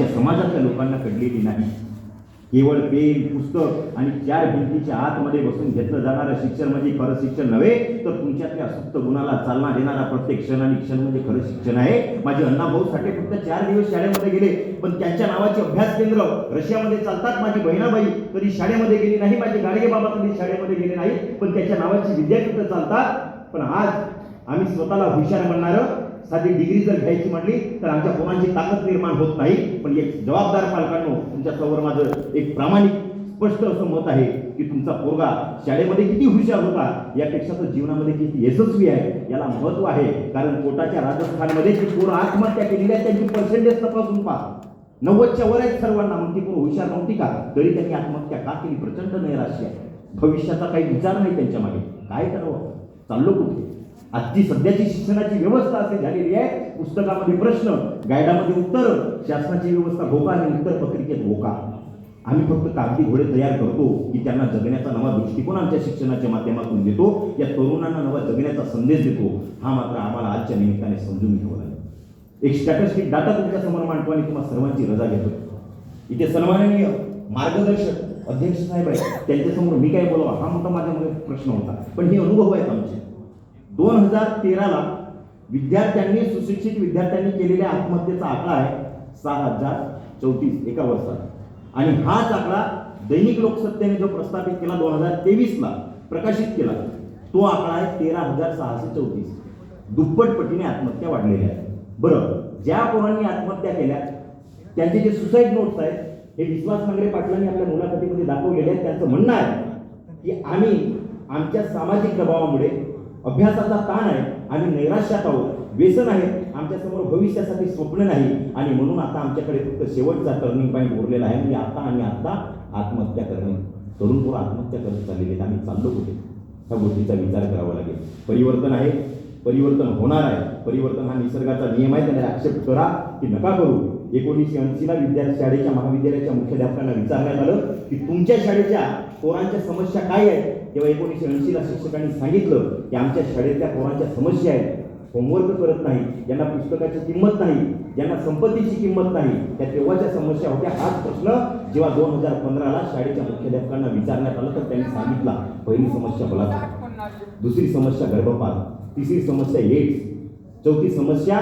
आमच्या समाजातल्या लोकांना कळलेली नाही. केवळ पेन पुस्तक आणि चार भिंतीच्या आतमध्ये बसून घेतलं जाणारं शिक्षण म्हणजे खरं शिक्षण नव्हे तर तुमच्यातल्या सुप्त गुणाला चालना देणारा प्रत्येक क्षण आणि क्षण म्हणजे खरं शिक्षण आहे. माझे अण्णाभाऊ साठे फक्त चार दिवस शाळेमध्ये गेले पण त्यांच्या नावाचे अभ्यास केंद्र रशियामध्ये चालतात माझी बहिणाबाई. कधी शाळेमध्ये गेली नाही माझे गाडगे बाबा कधी शाळेमध्ये गेले नाही पण त्याच्या नावाची विद्यापीठ चालतात. पण आज आम्ही स्वतःला हुशार म्हणणारं साधी डिग्री जर घ्यायची म्हटली तर आमच्या पोरांची ताकद निर्माण होत नाही. पण एक जबाबदार पालकांनो तुमच्यासमोर माझं एक प्रामाणिक स्पष्ट असं मत आहे की तुमचा पोरगा शाळेमध्ये किती हुशार होता यापेक्षा तो जीवनामध्ये किती यशस्वी आहे याला महत्त्व आहे. कारण कोटाच्या राजस्थानमध्ये जी पोरं आत्महत्या केलेली आहे त्यांची पर्सेंटेज तपासून पहा. नव्वदच्या वर आहेत सर्वांना मग ती पोरं हुशार नव्हती का? तरी त्यांनी आत्महत्या का केली? प्रचंड नैराश्य आहे. भविष्याचा काही विचार नाही त्यांच्या मागे काय करावं? चाललो कुठे? आजची सध्याची शिक्षणाची व्यवस्था असे झालेली आहे. पुस्तकामध्ये प्रश्न गायडामध्ये उत्तर शासनाची व्यवस्था भोका आणि उत्तर पत्रिकेत भोका. आम्ही फक्त कागदी घोडे तयार करतो की त्यांना जगण्याचा नवा दृष्टिकोन आमच्या शिक्षणाच्या माध्यमातून देतो. या तरुणांना नवा जगण्याचा संदेश देतो. हा मात्र आम्हाला आजच्या निमित्ताने समजून घ्यावा लागेल. एक स्टॅटिस्टिक डाटा तुमच्यासमोर मांडतो आणि तुम्हाला सर्वांची रजा घेतो. इथे सन्माननीय मार्गदर्शक अध्यक्ष साहेब आहे त्यांच्यासमोर मी काय बोलावा हा मोठा माझ्यामध्ये प्रश्न होता. पण हे अनुभव आहेत आमचे. दोन हजार तेराला विद्यार्थ्यांनी सुशिक्षित विद्यार्थ्यांनी केलेल्या आत्महत्येचा आकडा आहे सहा हजार चौतीस एका वर्षात. आणि हाच आकडा दैनिक लोकसत्तेने जो प्रस्थापित केला दोन हजार तेवीसला प्रकाशित केला तो आकडा आहे तेरा हजार सहाशे चौतीस. दुप्पट पटीने आत्महत्या वाढलेल्या आहेत बरं ज्या पोरांनी आत्महत्या केल्या त्यांचे जे सुसाईड नोट्स आहेत हे विश्वास नांगरे पाटलांनी आपल्या मुलाखतीमध्ये दाखवलेले आहेत. त्यांचं म्हणणं आहे की आम्ही आमच्या सामाजिक दबावामुळे अभ्यासाचा ताण आहे आम्ही नैराश्यात आहोत व्यसन आहे. आमच्यासमोर भविष्यासाठी स्वप्न नाही. आणि म्हणून आता आमच्याकडे फक्त शेवटचा टर्निंग पॉईंट उरलेला आहे. म्हणजे आता आणि आता आत्महत्या करणे. तरुण पोरं आत्महत्या करत चाललेली आहेत. आम्ही चाललो कुठे? ह्या गोष्टीचा विचार करावा लागेल. परिवर्तन आहे. परिवर्तन होणार आहे. परिवर्तन हा निसर्गाचा नियम आहे. त्याला ऍक्सेप्ट करा की नका करू. एकोणीसशे ऐंशीला विद्यार्थी शाळेच्या महाविद्यालयाच्या मुख्याध्यापकांना विचारण्यात आलं की तुमच्या शाळेच्या पोरांच्या समस्या काय आहेत? तेव्हा एकोणीसशे ऐंशीला शिक्षकांनी सांगितलं की आमच्या शाळेतल्या पोरांच्या समस्या आहेत. होमवर्क करत नाही ज्यांना पुस्तकाची किंमत नाही. ज्यांना संपत्तीची किंमत नाही. त्या तेव्हाच्या समस्या होत्या. हाच प्रश्न जेव्हा दोन हजार पंधराला शाळेच्या मुख्याध्यापकांना विचारण्यात आलं तर त्यांनी सांगितला पहिली समस्या बलात्कार. दुसरी समस्या गर्भपात. तिसरी समस्या एड्स चौथी समस्या